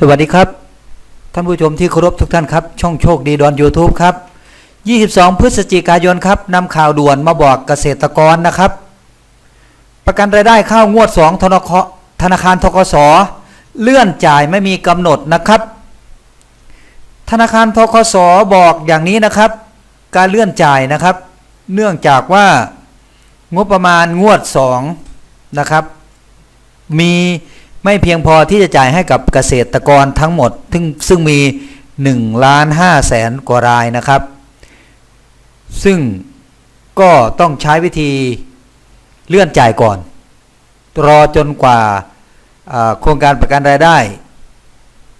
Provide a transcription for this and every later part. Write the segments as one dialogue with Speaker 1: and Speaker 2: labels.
Speaker 1: สวัสดีครับ ท่านผู้ชมที่เคารพทุกท่านครับ ช่องโชคดีดอน YouTube ครับ 22 พฤศจิกายนครับนำข่าวด่วนมาบอกเกษตรกรนะครับ ประกันรายได้ข้าวงวด 2 ธนาคธนาคารทกสเลื่อนจ่ายไม่มีกำหนดนะครับ ธนาคารทกสบอกอย่างนี้นะครับ การเลื่อนจ่ายนะครับ เนื่องจากว่างบประมาณงวด 2 นะครับ มี ไม่เพียงพอที่จะจ่ายให้กับเกษตรกรทั้งหมด ซึ่งซึ่งมี1ล้าน5แสนกว่ารายนะครับ ซึ่งก็ต้องใช้วิธีเลื่อนจ่ายก่อน รอจนกว่าอ่าโครงการประกันรายได้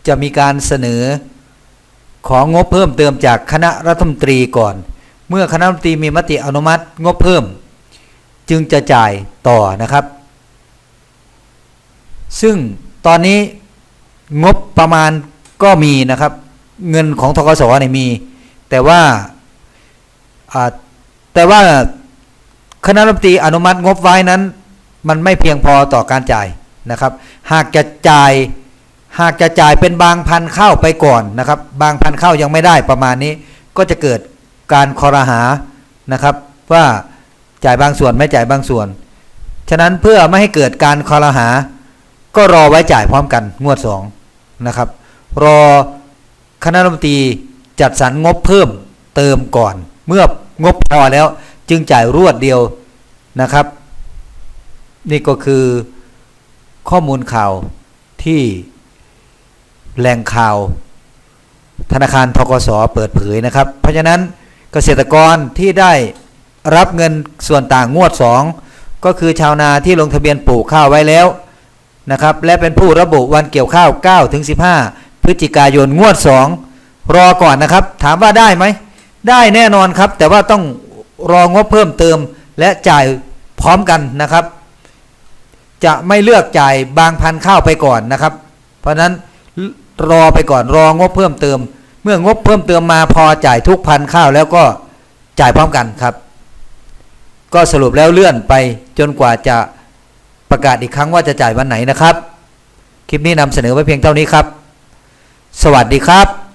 Speaker 1: จะมีการเสนอของงบเพิ่มเติมจากคณะรัฐมนตรีก่อน เมื่อคณะรัฐมนตรีมีมติอนุมัติงบเพิ่ม จึงจะจ่ายต่อนะครับ ซึ่งตอนนี้งบประมาณก็มีนะครับ เงินของทกศเนี่ยมี แต่ว่าแต่ว่าคณะรัฐมนตรีอนุมัติงบไว้นั้น มันไม่เพียงพอต่อการจ่ายนะครับ หากจะจ่ายหากจะจ่ายเป็นบางพันเข้าไปก่อนนะครับ บางพันเข้ายังไม่ได้ประมาณนี้ ก็จะเกิดการคอรหานะครับ ว่าจ่ายบางส่วนไม่จ่ายบางส่วน ฉะนั้นเพื่อไม่ให้เกิดการคอรหา ก็รอไว้จ่ายพร้อมกันงวดสองนะครับ รอคณะรัฐมนตรีจัดสรรงบเพิ่มเติมก่อน เมื่องบพอแล้วจึงจ่ายรวดเดียวนะครับ นี่ก็คือข้อมูลข่าวที่แหล่งข่าว ธนาคารทกสเปิดเผยนะครับ เพราะฉะนั้นเกษตรกรที่ได้รับเงินส่วนต่างงวด 2 ก็คือชาวนาที่ลงทะเบียนปลูกข้าวไว้แล้ว นะครับ และเป็นผู้ระบุวันเกี่ยวข้าว9ถึง15 พฤศจิกายนงวด 2 รอก่อนนะครับ ถามว่าได้ไหม ได้แน่นอนครับ แต่ว่าต้องรองบเพิ่มเติมและจ่ายพร้อมกันนะครับ จะไม่เลือกจ่ายบางพันข้าวไปก่อนนะครับ เพราะนั้นรอไปก่อนรองบเพิ่มเติม เมื่องบเพิ่มเติมมาพอจ่ายทุกพันข้าวแล้วก็จ่ายพร้อมกันครับ ก็สรุปแล้วเลื่อนไปจนกว่าจะ ประกาศอีกครั้งว่าจะจ่ายวันไหนนะครับ คลิปนี้นำเสนอไว้เพียงเท่านี้ครับ สวัสดีครับ